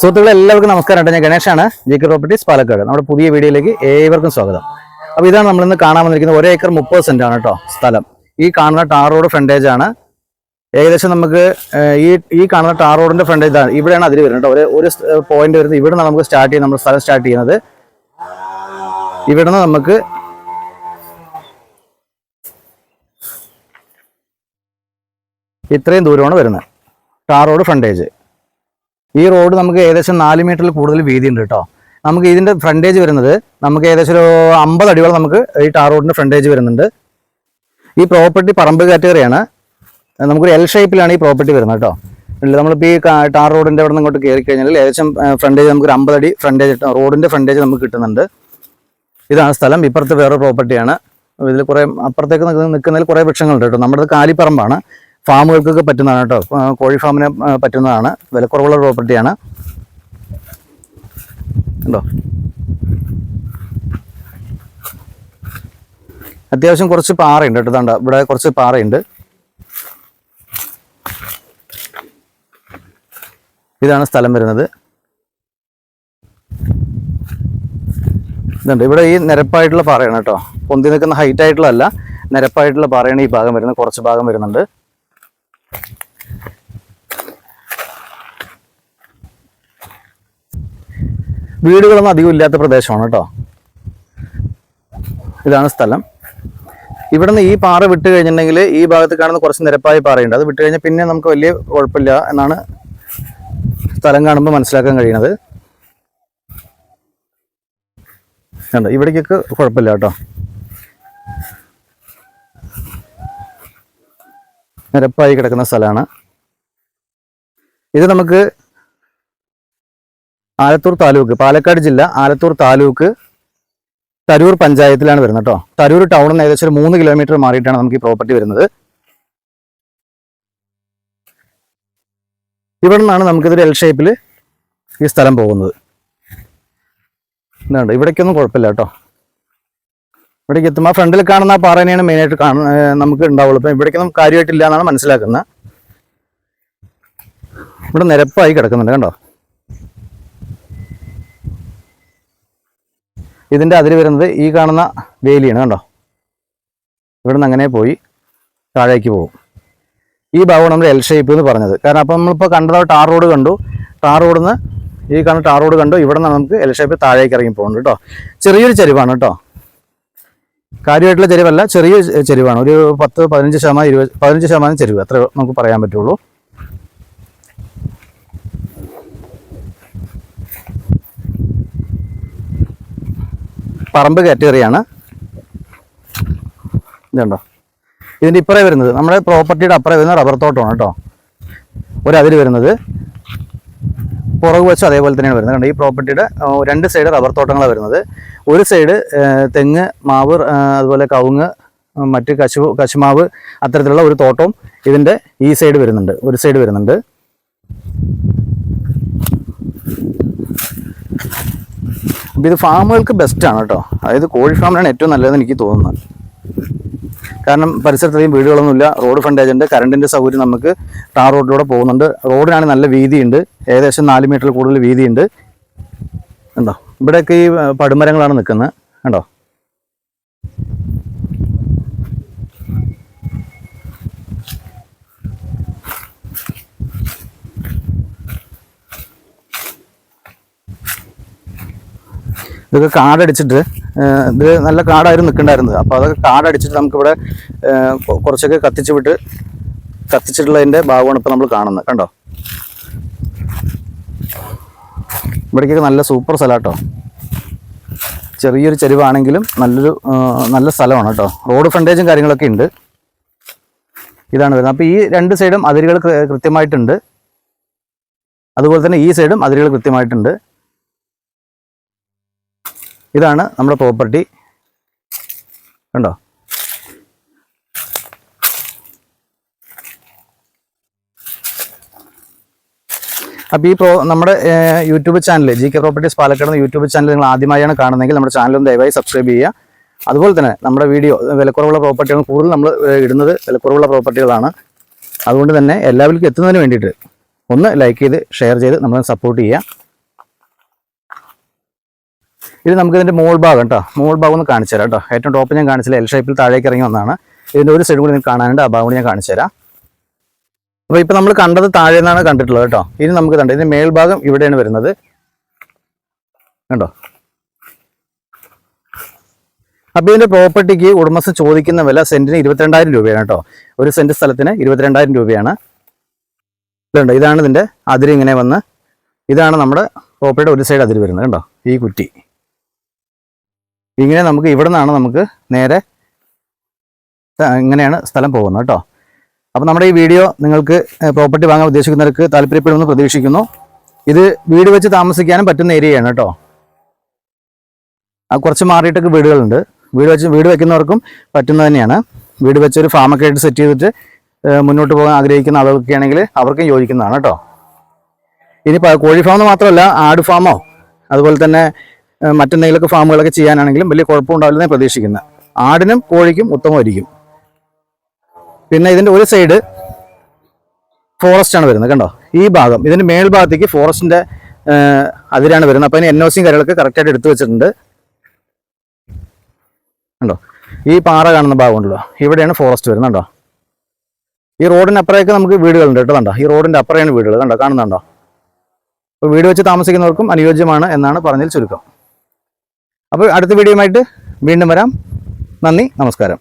സുഹൃത്തുക്കളെ എല്ലാവർക്കും നമസ്കാരം. കേട്ടോ ഞാൻ ഗണേഷാണ്. G K properties Palakkad. നമ്മുടെ പുതിയ വീഡിയോയിലേക്ക് ഏവർക്കും സ്വാഗതം. അപ്പോൾ ഇതാണ് നമ്മൾ ഇന്ന് കാണാൻ വന്നിരിക്കുന്നത് ഒരു ഏക്കർ മുപ്പത് സെന്റ് ആണ് കേട്ടോ സ്ഥലം. ഈ കാണുന്ന ടാർ റോഡ് ഫ്രണ്ടേജ് ആണ്. ഏകദേശം നമുക്ക് ഈ ഈ കാണുന്ന ടാർ റോഡിന്റെ ഫ്രണ്ടേജ് ആണ് ഇവിടെയാണ് അതിൽ വരുന്നത് കേട്ടോ ഒരു ഒരു പോയിന്റ് വരുന്നത്. ഇവിടെ നമുക്ക് സ്റ്റാർട്ട് ചെയ്യുന്നത്. നമ്മുടെ സ്ഥലം സ്റ്റാർട്ട് ചെയ്യുന്നത്. ഇവിടെ നിന്ന് നമുക്ക് ഇത്രയും ദൂരമാണ് വരുന്നത്. ടാർ റോഡ് ഫ്രണ്ടേജ് ഈ റോഡ് നമുക്ക് ഏകദേശം നാല് മീറ്ററിൽ കൂടുതൽ വീതി ഉണ്ട് കേട്ടോ. നമുക്ക് ഇതിന്റെ ഫ്രണ്ടേജ് വരുന്നത് നമുക്ക് ഏകദേശം ഒരു അമ്പത് അടിയോളം നമുക്ക് ഈ ടാർ റോഡിന്റെ ഫ്രണ്ടേജ് വരുന്നുണ്ട്. ഈ പ്രോപ്പർട്ടി പറമ്പ് കാറ്റഗറിയാണ് നമുക്കൊരു എൽ ഷേപ്പിലാണ് ഈ പ്രോപ്പർട്ടി വരുന്നത് കേട്ടോ. നമ്മളിപ്പോൾ ഈ ടാർ റോഡിന്റെ അവിടെ നിന്ന് ഇങ്ങോട്ട് കയറി കഴിഞ്ഞാൽ ഏകദേശം ഫ്രണ്ടേജ് നമുക്ക് ഒരു അമ്പത് അടി ഫ്രണ്ടേജ് റോഡിന്റെ ഫ്രണ്ടേജ് നമുക്ക് കിട്ടുന്നുണ്ട്. ഇതാണ് സ്ഥലം. ഇപ്പുറത്ത് വേറെ പ്രോപ്പർട്ടിയാണ് ഇതിൽ കുറേ അപ്പുറത്തേക്ക് നിൽക്കുന്ന- നിൽക്കുന്നതിൽ കുറേ വൃക്ഷങ്ങളുണ്ട് കേട്ടോ. നമ്മുടെ കാലിപ്പറമ്പാണ്. ഫാമുകൾക്കൊക്കെ പറ്റുന്നതാണ് കേട്ടോ. കോഴി ഫാമിന് പറ്റുന്നതാണ്. വിലക്കുറവുള്ള പ്രോപ്പർട്ടിയാണ് ഉണ്ടോ? അത്യാവശ്യം കുറച്ച് പാറയുണ്ട് കേട്ടോ. തണ്ട ഇവിടെ കുറച്ച് പാറയുണ്ട്. ഇതാണ് സ്ഥലം വരുന്നത്. ഇതുണ്ട് ഇവിടെ ഈ നിരപ്പായിട്ടുള്ള പാറയാണ് കേട്ടോ. പൊന്തി നിൽക്കുന്ന ഹൈറ്റ് ആയിട്ടുള്ളതല്ല നിരപ്പായിട്ടുള്ള പാറയാണ് ഈ ഭാഗം വരുന്നത്. കുറച്ച് ഭാഗം വരുന്നുണ്ട്. വീടുകളൊന്നും അധികം ഇല്ലാത്ത പ്രദേശമാണ് കേട്ടോ. ഇതാണ് സ്ഥലം. ഇവിടുന്ന് ഈ പാറ വിട്ട് കഴിഞ്ഞിട്ടുണ്ടെങ്കിൽ ഈ ഭാഗത്ത് കാണുന്ന കുറച്ച് നിരപ്പായ പാറയുണ്ട്. അത് വിട്ട് കഴിഞ്ഞാൽ പിന്നെ നമുക്ക് വലിയ കുഴപ്പമില്ല എന്നാണ് സ്ഥലം കാണുമ്പോൾ മനസ്സിലാക്കാൻ കണ്ടോ ഇവിടേക്കൊക്കെ കുഴപ്പമില്ല കേട്ടോ. നിരപ്പായി കിടക്കുന്ന സ്ഥലമാണ്. ഇത് നമുക്ക് ആലത്തൂർ താലൂക്ക് പാലക്കാട് ജില്ല ആലത്തൂർ താലൂക്ക് തരൂർ പഞ്ചായത്തിലാണ് വരുന്നത് കേട്ടോ തരൂർ ടൗണിൽ നിന്ന് ഏകദേശം ഒരു മൂന്ന് കിലോമീറ്റർ മാറിയിട്ടാണ് നമുക്ക് ഈ പ്രോപ്പർട്ടി വരുന്നത്. ഇവിടെ നിന്നാണ് നമുക്കിതൊരു എൽ ഷേപ്പിൽ ഈ സ്ഥലം പോകുന്നത്. എന്താണ്ട് ഇവിടേക്കൊന്നും കുഴപ്പമില്ല കേട്ടോ ഇവിടേക്ക് എത്തുമ്പോൾ ഫ്രണ്ടിൽ കാണുന്ന ആ പാറ തന്നെയാണ് മെയിനായിട്ട് കാണുന്നത് നമുക്ക് ഉണ്ടാവുള്ളൂ. ഇപ്പം ഇവിടേക്കൊന്നും കാര്യമായിട്ടില്ല എന്നാണ് മനസ്സിലാക്കുന്നത്. ഇവിടെ നിരപ്പായി കിടക്കുന്നുണ്ട് കണ്ടോ? ഇതിന്റെ അതിൽ വരുന്നത് ഈ കാണുന്ന വേലിയാണ് കണ്ടോ? ഇവിടെ നിന്ന് അങ്ങനെ പോയി താഴേക്ക് പോകും. ഈ ഭാഗമാണ് നമ്മൾ എൽ ഷേപ്പ് എന്ന് പറഞ്ഞത്. കാരണം അപ്പം നമ്മളിപ്പോൾ കണ്ടത് ടാർ റോഡ് കണ്ടു. ടാർ റോഡിൽ നിന്ന് ഈ കാണുന്ന ടാർ റോഡ് കണ്ടു. ഇവിടെ നിന്ന് നമുക്ക് എൽ ഷേപ്പ് താഴേക്ക് ഇറങ്ങി പോകുന്നുണ്ട് കേട്ടോ. ചെറിയൊരു ചരിവാണ് കേട്ടോ. കാര്യമായിട്ടുള്ള ചെരുവല്ല ചെറിയ ചെരുവാണ്. ഒരു പത്ത് പതിനഞ്ച് ശതമാനം ഇരുപത് പതിനഞ്ച് ശതമാനം ചെരുവ്. അത്ര നമുക്ക് പറയാൻ പറ്റുള്ളൂ. പറമ്പ് കാറ്റഗറിയാണ്. ഇതുണ്ടോ? ഇതിന്റെ ഇപ്പറേ വരുന്നത്. നമ്മുടെ പ്രോപ്പർട്ടിയുടെ അപ്പുറേ വരുന്ന റബ്ബർ തോട്ടമാണ് കേട്ടോ. ഒരതിൽ വരുന്നത്. പുറകു വശം അതേപോലെ തന്നെയാണ് വരുന്നത്. കണ്ടോ? ഈ പ്രോപ്പർട്ടിയുടെ രണ്ട് സൈഡ് റബ്ബർ തോട്ടങ്ങളാണ് വരുന്നത്. ഒരു സൈഡ് തെങ്ങ് മാവ് അതുപോലെ കവുങ്ങ് മറ്റ് കശു കശുമാവ് അത്തരത്തിലുള്ള ഒരു തോട്ടവും ഇതിന്റെ ഈ സൈഡ് വരുന്നുണ്ട്. ഒരു സൈഡ് വരുന്നുണ്ട്. അപ്പം ഇത് ഫാമുകൾക്ക് ബെസ്റ്റാണ് കേട്ടോ. അതായത് കോഴി ഫാമിനാണ് ഏറ്റവും നല്ലതെന്ന് എനിക്ക് തോന്നുന്നത്. കാരണം പരിസരത്തധികം വീടുകളൊന്നുമില്ല റോഡ് ഫ്രണ്ടേജ് ഉണ്ട്. കറണ്ടിന്റെ സൗകര്യം നമുക്ക് ടാർ റോഡിലൂടെ പോകുന്നുണ്ട്. റോഡിനാണ് നല്ല വീതിയുണ്ട്. ഏകദേശം നാല് മീറ്ററിൽ കൂടുതൽ വീതിയുണ്ട്. കണ്ടോ ഇവിടെയൊക്കെ ഈ പടുമരങ്ങളാണ് നിൽക്കുന്നത്. കണ്ടോ? ഇതൊക്കെ കാടടിച്ചിട്ട് ഇത് നല്ല കാടായിരുന്നു നിൽക്കണ്ടായിരുന്നത്. അപ്പോൾ അതൊക്കെ കാടടിച്ചിട്ട് നമുക്കിവിടെ കുറച്ചൊക്കെ കത്തിച്ച് വിട്ട് കത്തിച്ചിട്ടുള്ളതിന്റെ ഭാഗമാണ് ഇപ്പോൾ നമ്മൾ കാണുന്നത്. കണ്ടോ? ഇവിടേക്കൊക്കെ നല്ല സൂപ്പർ സ്ഥലം കേട്ടോ ചെറിയൊരു ചെരുവാണെങ്കിലും നല്ലൊരു നല്ല സ്ഥലമാണ് കേട്ടോ. റോഡ് ഫ്രണ്ടേജും കാര്യങ്ങളൊക്കെ ഉണ്ട്. ഇതാണ് വരുന്നത്. അപ്പോൾ ഈ രണ്ട് സൈഡും അതിരുകൾ കൃത്യമായിട്ടുണ്ട്. അതുപോലെ തന്നെ ഈ സൈഡും അതിരുകൾ കൃത്യമായിട്ടുണ്ട്. ഇതാണ് നമ്മുടെ പ്രോപ്പർട്ടി കണ്ടോ? അപ്പൊ ഈ പ്രോ നമ്മുടെ YouTube channel G K properties Palakkad YouTube channel നിങ്ങൾ ആദ്യമായാണ് കാണുന്നതെങ്കിൽ നമ്മുടെ ചാനലും ദയവായി സബ്സ്ക്രൈബ് ചെയ്യുക. അതുപോലെ തന്നെ നമ്മുടെ വീഡിയോ വിലക്കുറവുള്ള പ്രോപ്പർട്ടികൾ കൂടുതൽ നമ്മൾ ഇടുന്നത് വിലക്കുറവുള്ള പ്രോപ്പർട്ടികളാണ്. അതുകൊണ്ട് തന്നെ എല്ലാവർക്കും എത്തുന്നതിന് വേണ്ടിയിട്ട് ഒന്ന് ലൈക്ക് ചെയ്ത് ഷെയർ ചെയ്ത് നമ്മളെ സപ്പോർട്ട് ചെയ്യുക. ഇത് നമുക്ക് മോൾ ഭാഗം കേട്ടോ. മോൾ ഭാഗം ഒന്ന് കാണിച്ചു തരാം കേട്ടോ. ഏറ്റവും ടോപ്പ് ഞാൻ കാണിച്ചില്ല എൽ ഷേപ്പിൽ താഴേക്ക് ഇറങ്ങി വന്നാണ് ഇതിന്റെ ഒരു സൈഡ് കൂടി നിങ്ങൾക്ക് കാണാനുണ്ട് ആ ഭാഗം കൂടി ഞാൻ കാണിച്ചു തരാം അപ്പോൾ ഇപ്പോൾ നമ്മൾ കണ്ടത് താഴെ നിന്നാണ് കണ്ടിട്ടുള്ളത് കേട്ടോ. ഇനി നമുക്ക് കണ്ടത് ഇതിന്റെ മേൽഭാഗം ഇവിടെയാണ് വരുന്നത്. കണ്ടോ? അപ്പോൾ ഇതിന്റെ പ്രോപ്പർട്ടിക്ക് ഉടമസ്ഥൻ ചോദിക്കുന്ന വില സെന്റിന് ഇരുപത്തിരണ്ടായിരം രൂപയാണ് കേട്ടോ. ഒരു സെന്റ് സ്ഥലത്തിന് ഇരുപത്തിരണ്ടായിരം രൂപയാണ്. ഇതുണ്ട്? ഇതാണ് ഇതിന്റെ അതിര് ഇങ്ങനെ വന്ന്. ഇതാണ് നമ്മുടെ പ്രോപ്പർട്ടിയുടെ ഒരു സൈഡ് അതിര് വരുന്നത് കണ്ടോ? ഈ കുറ്റി. ഇങ്ങനെ നമുക്ക് ഇവിടെ നിന്നാണ് നമുക്ക് നേരെ ഇങ്ങനെയാണ് സ്ഥലം പോകുന്നത് കേട്ടോ. അപ്പോൾ നമ്മുടെ ഈ വീഡിയോ നിങ്ങൾക്ക് പ്രോപ്പർട്ടി വാങ്ങാൻ ഉദ്ദേശിക്കുന്നവർക്ക് താല്പര്യപ്പെടുമെന്ന് പ്രതീക്ഷിക്കുന്നു. ഇത് വീട് വെച്ച് താമസിക്കാനും പറ്റുന്ന ഏരിയയാണ് കേട്ടോ. കുറച്ച് മാറിയിട്ടൊക്കെ വീടുകളുണ്ട്. വീട് വെച്ച് വീട് വെക്കുന്നവർക്കും പറ്റുന്നത് തന്നെയാണ്. വീട് വെച്ച് ഒരു ഫാമൊക്കെ ആയിട്ട് സെറ്റ് ചെയ്തിട്ട് മുന്നോട്ട് പോകാൻ ആഗ്രഹിക്കുന്ന ആളുകൾക്കാണെങ്കിൽ അവർക്കും യോജിക്കുന്നതാണ് കേട്ടോ. ഇനി കോഴി ഫാം മാത്രമല്ല ആട് ഫാമോ അതുപോലെ തന്നെ മറ്റെന്തെങ്കിലുമൊക്കെ ഫാമുകളൊക്കെ ചെയ്യാനാണെങ്കിലും വലിയ കുഴപ്പമുണ്ടാവില്ലെന്ന് പ്രതീക്ഷിക്കുന്നത് ആടിനും കോഴിക്കും ഉത്തമമായിരിക്കും. പിന്നെ ഇതിന്റെ ഒരു സൈഡ് ഫോറസ്റ്റ് ആണ് വരുന്നത് കണ്ടോ? ഈ ഭാഗം ഇതിന്റെ മേൽഭാഗത്തേക്ക് ഫോറസ്റ്റിന്റെ അതിരാണ് വരുന്നത്. അപ്പോൾ അതിന് എൻ ഒ സിയും കാര്യങ്ങളൊക്കെ കറക്റ്റായിട്ട് എടുത്തു വെച്ചിട്ടുണ്ട്. കണ്ടോ? ഈ പാറ കാണുന്ന ഭാഗമുണ്ടല്ലോ ഇവിടെയാണ് ഫോറസ്റ്റ് വരുന്നത് കണ്ടോ? ഈ റോഡിന്റെ അപ്പുറമൊക്കെ നമുക്ക് വീടുകളുണ്ട് കേട്ടോ കണ്ടോ? ഈ റോഡിന്റെ അപ്പുറയാണ് വീടുകൾ കണ്ടോ? കാണുന്നുണ്ടോ അപ്പോൾ വീട് വെച്ച് താമസിക്കുന്നവർക്കും അനുയോജ്യമാണ് എന്നാണ് പറഞ്ഞതിൽ ചുരുക്കം. അപ്പോൾ അടുത്ത വീഡിയോയുമായിട്ട് വീണ്ടും വരാം. നന്ദി നമസ്കാരം.